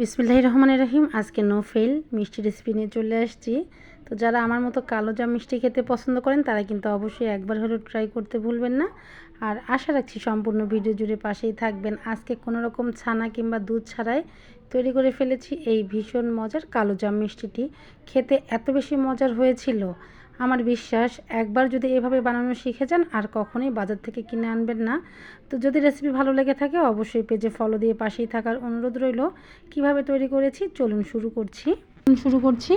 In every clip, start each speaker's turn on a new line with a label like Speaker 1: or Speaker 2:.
Speaker 1: বিসমিল্লাহ রহমানের রহিম। আজকে নো ফেল মিষ্টি রেসিপি নিয়ে চলে আসছি। তো যারা আমার মতো কালো জাম মিষ্টি খেতে পছন্দ করেন, তারা কিন্তু অবশ্যই একবার হলেও ট্রাই করতে ভুলবেন না। আর আশা রাখছি সম্পূর্ণ ভিডিও জুড়ে পাশেই থাকবেন। আজকে কোনো রকম ছানা কিংবা দুধ ছাড়াই তৈরি করে ফেলেছি এই ভীষণ মজার কালো জাম মিষ্টিটি। খেতে এত বেশি মজার হয়েছিল। আমার বিশ্বাস, একবার যদি এভাবে বানানো শিখে যান, আর কখনোই বাজার থেকে কিনে আনবেন না। তো যদি রেসিপি ভালো লেগে থাকে, অবশ্যই পেজে ফলো দিয়ে পাশেই থাকার অনুরোধ রইল। কীভাবে তৈরি করেছি? চলুন শুরু করছি। শুরু করছি।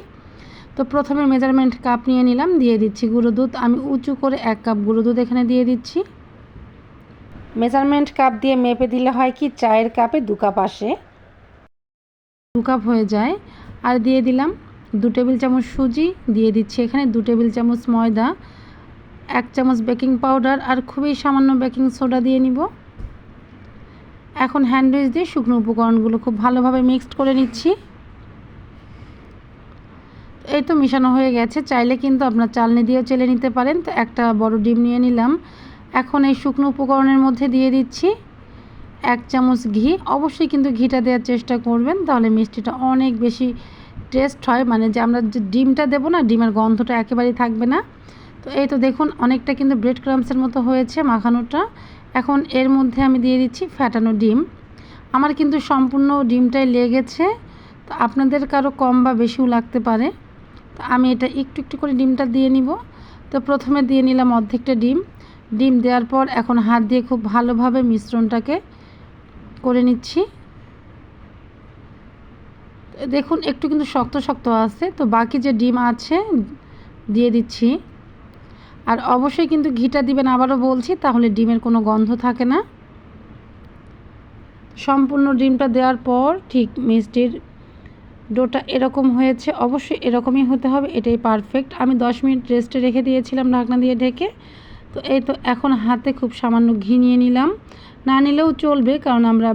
Speaker 1: তো প্রথমে মেজারমেন্ট কাপ নিয়ে নিলাম, দিয়ে দিচ্ছি গুঁড়ো দুধ। আমি উঁচু করে এক কাপ গুঁড়ো দুধ এখানে দিয়ে দিচ্ছি। মেজারমেন্ট কাপ দিয়ে মেপে দিলে হয় কি, চায়ের কাপে দু কাপ আসে। দু কাপ হয়ে যায়। আর দিয়ে দিলাম দু টেবিল চামচ সুজি দিয়ে দিচ্ছি এখানে, দু টেবিল চামচ ময়দা, এক চামচ বেকিং পাউডার আর খুবই সামান্য বেকিং সোডা দিয়ে নিব। এখন হ্যান্ডউইচ দিয়ে শুকনো উপকরণগুলো খুব ভালোভাবে মিক্সড করে নিচ্ছি। এই তো মিশানো হয়ে গেছে, চাইলে কিন্তু আপনার চালনি দিয়েও চেলে নিতে পারেন। তো একটা বড় ডিম নিয়ে নিলাম। এখন এই শুকনো উপকরণের মধ্যে দিয়ে দিচ্ছি এক চামচ ঘি। অবশ্যই কিন্তু ঘিটা দেওয়ার চেষ্টা করবেন, তাহলে মিষ্টিটা অনেক বেশি টেস্ট হয় মানে যে আমরা যে ডিমটা দেবো না, ডিমের গন্ধটা একেবারেই থাকবে না। তো এই তো দেখুন, অনেকটা কিন্তু ব্রেড ক্রামসের মতো হয়েছে মাখানোটা। এখন এর মধ্যে আমি দিয়ে দিচ্ছি ফ্যাটানো ডিম। আমার কিন্তু সম্পূর্ণ ডিমটাই লেগেছে। তো আপনাদের কারও কম বা বেশিও লাগতে পারে। তো আমি এটা একটু একটু করে ডিমটা দিয়ে নিব। তো প্রথমে দিয়ে নিলাম অর্ধেকটা ডিম। ডিম দেওয়ার পর এখন হাত দিয়ে খুব ভালোভাবে মিশ্রণটাকে করে নিচ্ছি। দেখুন, একটু কিন্তু শক্ত শক্ত আছে, তো বাকি যে ডিম আছে, দিয়ে দিচ্ছি। আর অবশ্যই কিন্তু ঘিটা দিবেন, আবারও বলছি, তাহলে ডিমের কোনো গন্ধ থাকে না। সম্পূর্ণ ডিমটা দেওয়ার পর ঠিক মিষ্টির ডোটা এরকম হয়েছে, অবশ্যই এরকমই হতে হবে, এটাই পারফেক্ট আমি দশ মিনিট রেস্টে রেখে দিয়েছিলাম ঢাকনা দিয়ে ঢেকে, তো এই তো এখন হাতে খুব সামান্য ঘি নিয়ে নিলাম। না নিলেও চলবে, কারণ আমরা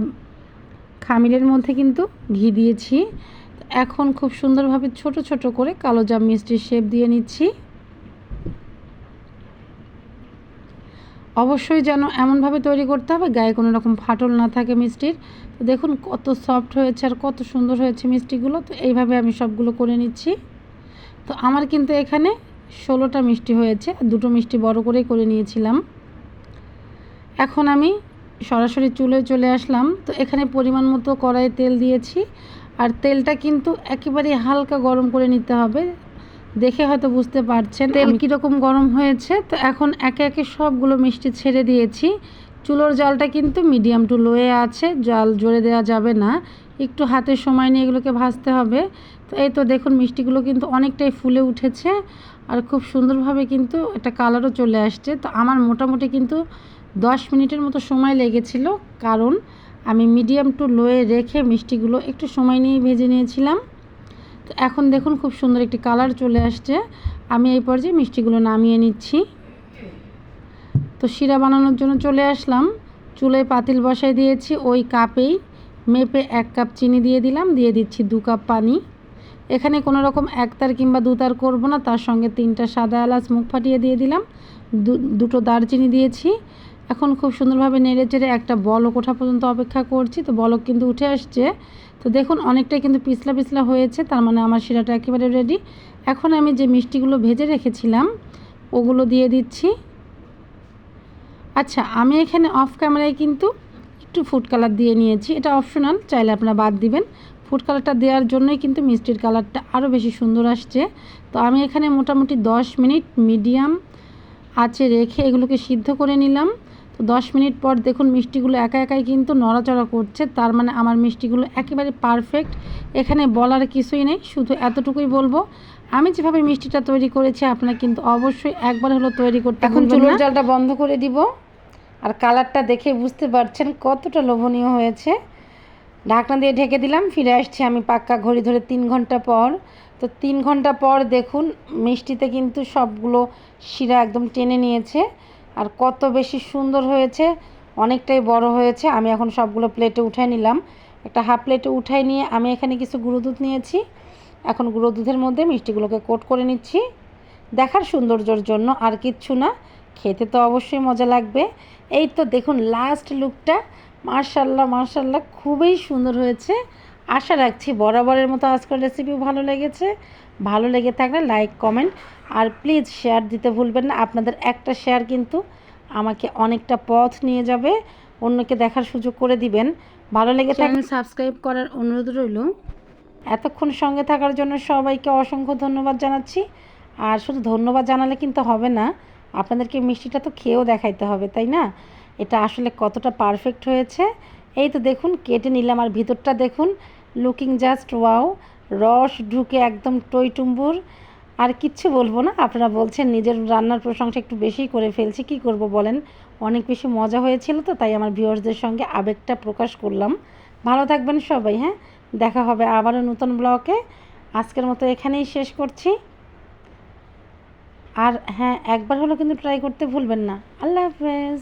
Speaker 1: খামিরের মধ্যে কিন্তু ঘি দিয়েছি। এখন খুব সুন্দরভাবে ছোট ছোট করে কালো জাম মিষ্টির শেপ দিয়ে নিচ্ছি। অবশ্যই যেন এমনভাবে তৈরি করতে হবে, গায়ে কোনো রকম ফাটল না থাকে মিষ্টির। তো দেখুন কত সফট হয়েছে আর কত সুন্দর হয়েছে মিষ্টিগুলো। তো এইভাবে আমি সবগুলো করে নিচ্ছি। তো আমার কিন্তু এখানে ষোলোটা মিষ্টি হয়েছে দুটো মিষ্টি বড় করেই করে নিয়েছিলাম। এখন আমি সরাসরি চুলোয় চলে আসলাম। তো এখানে পরিমাণ মতো কড়াইয়ে তেল দিয়েছি। আর তেলটা কিন্তু একেবারে হালকা গরম করে নিতে হবে। দেখে হয়তো বুঝতে পারছেন তেল কীরকম গরম হয়েছে? তো এখন একে একে সবগুলো মিষ্টি ছেড়ে দিয়েছি। চুলোর জালটা কিন্তু মিডিয়াম টু লোয়ে আছে। জাল জোরে দেওয়া যাবে না। একটু হাতের সময় নিয়ে এগুলোকে ভাজতে হবে। তো এই তো দেখুন মিষ্টিগুলো কিন্তু অনেকটাই ফুলে উঠেছে। আর খুব সুন্দরভাবে কিন্তু একটা কালারও চলে আসছে। তো আমার মোটামুটি কিন্তু দশ মিনিটের মতো সময় লেগেছিল, কারণ আমি মিডিয়াম টু লোয়ে রেখে মিষ্টিগুলো একটু সময় নিয়ে ভেজে নিয়েছিলাম। তো এখন দেখুন খুব সুন্দর একটি কালার চলে আসছে। আমি এই পর্যায়ে মিষ্টিগুলো নামিয়ে নিচ্ছি। তো শিরা বানানোর জন্য চলে আসলাম। চুলোয় পাতিল বসায় দিয়েছি, ওই কাপেই মেপে এক কাপ চিনি দিয়ে দিলাম, দিয়ে দিচ্ছি দু কাপ পানি। এখানে কোনো রকম একতার কিংবা দুতার করব না, তার সঙ্গে তিনটা সাদা এলাচ মুখ ফাটিয়ে দিয়ে দিলাম। দুটো দারচিনি দিয়েছি। এখন খুব সুন্দরভাবে নেড়ে চেড়ে একটা বলক ওঠা পর্যন্ত অপেক্ষা করছি। তো বলক কিন্তু উঠে আসছে। তো দেখুন, অনেকটাই কিন্তু পিছলা পিছলা হয়েছে, তার মানে আমার শিরাটা একেবারে রেডি এখন আমি যে মিষ্টিগুলো ভেজে রেখেছিলাম, ওগুলো দিয়ে দিচ্ছি। আচ্ছা আমি এখানে অফ ক্যামেরায় কিন্তু একটু ফুড কালার দিয়ে নিয়েছি। এটা অপশনাল চাইলে আপনারা বাদ দিবেন। ফুড কালারটা দেওয়ার জন্যই কিন্তু মিষ্টির কালারটা আরও বেশি সুন্দর আসছে। তো আমি এখানে মোটামুটি 10 মিনিট মিডিয়াম আঁচে রেখে এগুলোকে সিদ্ধ করে নিলাম। দশ মিনিট পর দেখুন মিষ্টিগুলো একা একাই কিন্তু নড়াচড়া করছে তার মানে আমার মিষ্টিগুলো একেবারে পারফেক্ট এখানে বলার কিছুই নেই শুধু এতটুকুই বলব আমি যেভাবে মিষ্টিটা তৈরি করেছি আপনারা কিন্তু অবশ্যই একবার হলো তৈরি করতে এখন চুলোর জালটা বন্ধ করে দিব আর কালারটা দেখে বুঝতে পারছেন কতটা লোভনীয় হয়েছে। ঢাকনা দিয়ে ঢেকে দিলাম ফিরে আসছি আমি পাক্কা ঘড়ি ধরে তিন ঘণ্টা পর। তো তিন ঘণ্টা পর দেখুন মিষ্টিতে কিন্তু সবগুলো শিরা একদম টেনে নিয়েছে। আর কত বেশি সুন্দর হয়েছে, অনেকটাই বড় হয়েছে। আমি এখন সবগুলো প্লেটে উঠাই নিলাম। একটা হাফ প্লেটে উঠাই নিয়ে আমি এখানে কিছু গুঁড়ো দুধ নিয়েছি। এখন গুঁড়ো দুধের মধ্যে মিষ্টিগুলোকে কোট করে নিচ্ছি। দেখার সৌন্দর্যর জন্য আর কিচ্ছু না। খেতে তো অবশ্যই মজা লাগবে। এই তো দেখুন লাস্ট লুকটা মার্শাল্লাহ মার্শাল্লাহ খুবই সুন্দর হয়েছে। আশা রাখছি বরাবরের মতো আজকের রেসিপিও ভালো লেগেছে। ভালো লেগে থাকলে লাইক কমেন্ট আর প্লিজ শেয়ার দিতে ভুলবেন না। আপনাদের একটা শেয়ার কিন্তু আমাকে অনেকটা পথ নিয়ে যাবে অন্যকে দেখার সুযোগ করে দিবেন। ভালো লেগে থাকলে সাবস্ক্রাইব করার অনুরোধ রইল। এতক্ষণ সঙ্গে থাকার জন্য সবাইকে অসংখ্য ধন্যবাদ জানাচ্ছি। আর শুধু ধন্যবাদ জানালে কিন্তু হবে না আপনাদেরকে মিষ্টিটা তো খেয়েও দেখাইতে হবে তাই না? এটা আসলে কতটা পারফেক্ট হয়েছে। এই তো দেখুন, কেটে নিলাম আর ভিতরটা দেখুন। লুকিং জাস্ট ওয়াও রস ঢুকে একদম টইটুম্বুর আর কিচ্ছু বলব না, আপনারা বলছেন নিজের রান্নার প্রশংসা একটু বেশিই করে ফেলছি, কি করব বলেন? অনেক বেশি মজা হয়েছিল তো, তাই আমার ভিউয়ার্সদের সঙ্গে আবেগটা প্রকাশ করলাম। ভালো থাকবেন সবাই হ্যাঁ? দেখা হবে আবারও নতুন ব্লকে আজকের মতো এখানেই শেষ করছি। আর হ্যাঁ একবার হলো কিন্তু ট্রাই করতে ভুলবেন না। আল্লাহ হাফেজ।